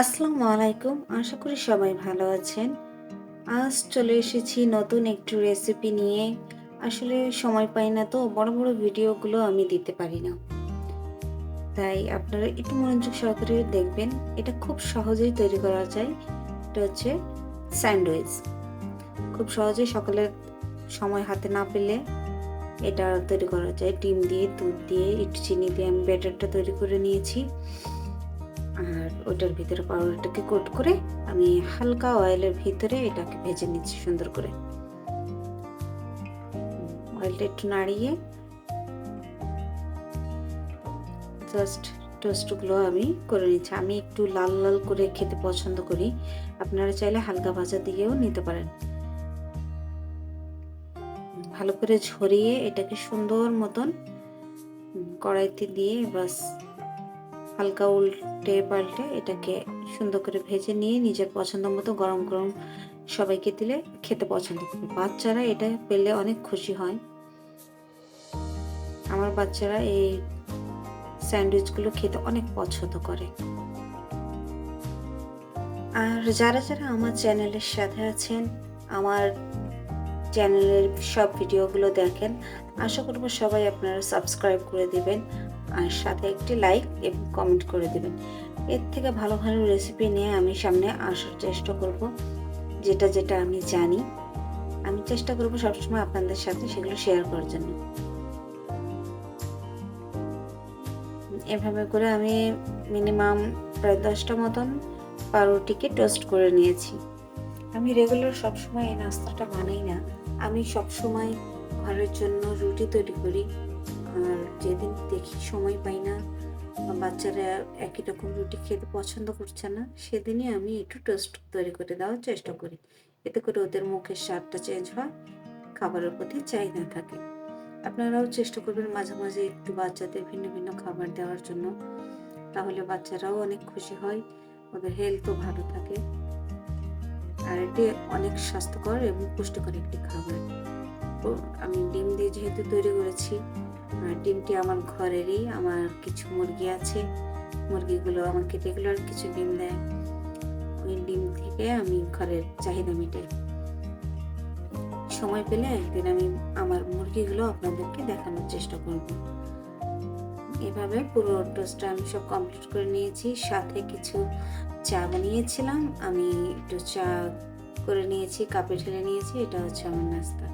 আসসালামু আলাইকুম। আশা করি সবাই ভালো আছেন। আজ চলে এসেছি নতুন একটু রেসিপি নিয়ে। আসলে সময় পাই না তো, বড় বড় ভিডিওগুলো আমি দিতে পারি না। তাই আপনারা একটু মনোযোগ সহকারে দেখবেন। এটা খুব সহজেই তৈরি করা যায়। এটা হচ্ছে স্যান্ডউইচ। খুব সহজেই সকালের সময় হাতে না পেলে এটা তৈরি করা যায়। ডিম দিয়ে, দুধ দিয়ে, একটু চিনি দিয়ে আমি ব্যাটারটা তৈরি করে নিয়েছি। আর ওটার ভিতরে পাউডারটাকে কোট করে আমি হালকা অয়েলের ভিতরে এটাকে ভেজে নিচ্ছি সুন্দর করে। অয়েলটা একটু নাড়িয়ে জাস্ট টোস্টগুলো আমি করে নিচ্ছি। আমি একটু লাল লাল করে খেতে পছন্দ করি। আপনারা চাইলে হালকা ভাজা দিয়েও নিতে পারেন। ভালো করে ঝরিয়ে এটাকে সুন্দর মতন কড়াইতে দিয়ে বাস হালকা উল্টে পাল্টে এটাকে সুন্দর করে ভেজে নিয়ে নিজের পছন্দ মতো গরম গরম সবাইকে দিলে খেতে পছন্দ করে বাচ্চারা এটা পেলে অনেক খুশি হয়। আমার বাচ্চারা এই স্যান্ডউইচগুলো খেতে অনেক পছন্দ করে। আর যারা যারা আমার চ্যানেলের সাথে আছেন, আমার চ্যানেলের সব ভিডিওগুলো দেখেন, আশা করব সবাই আপনারা সাবস্ক্রাইব করে দিবেন। আর সাথে একটি লাইক এবং কমেন্ট করে দেবেন। এর থেকে ভালো ভালো রেসিপি নিয়ে আমি সামনে আসার চেষ্টা করব, যেটা যেটা আমি জানি। আমি চেষ্টা করব সবসময় আপনাদের সাথে সেগুলো শেয়ার করার জন্য। এভাবে করে আমি মিনিমাম প্রায় দশটা মতন পাউরুটিকে টোস্ট করে নিয়েছি। আমি রেগুলার সবসময় এই নাস্তাটা বানাই না। আমি সবসময় ঘরের জন্য রুটি তৈরি করি। আর যেদিন দেখি সময় পাই না বাচ্চারা একই রকম রুটি খেতে পছন্দ করছে না, সেদিনই আমি একটু টোস্ট তৈরি করে দেওয়ার চেষ্টা করি। এতে করে ওদের মুখের স্বাদটা চেঞ্জ হয়, খাবারের প্রতি চাহিদা থাকে। আপনারাও চেষ্টা করবেন মাঝে মাঝে একটু বাচ্চাদের ভিন্ন ভিন্ন খাবার দেওয়ার জন্য, তাহলে বাচ্চারাও অনেক খুশি হয়, ওদের হেলথও ভালো থাকে। আর এটি অনেক স্বাস্থ্যকর এবং পুষ্টিকর একটি খাবার। আমি ডিম দিয়ে যেহেতু তৈরি করেছি আর ডিমটি আমার ঘরেরই, আমার কিছু মুরগি আছে। মুরগিগুলো আমাকে রেগুলার কিছু ডিম দেয়। ওই ডিম থেকে আমি ঘরের চাহিদা মেটাই। সময় পেলে একদিন আমি আমার মুরগিগুলো আপনাদেরকে দেখানোর চেষ্টা করব। এভাবে পুরো টোস্টটা আমি সব কমপ্লিট করে নিয়েছি। সাথে কিছু চা বানিয়েছিলাম। আমি একটু চা করে নিয়েছি, কাপে ঢেলে নিয়েছি। এটা হচ্ছে আমার নাস্তা।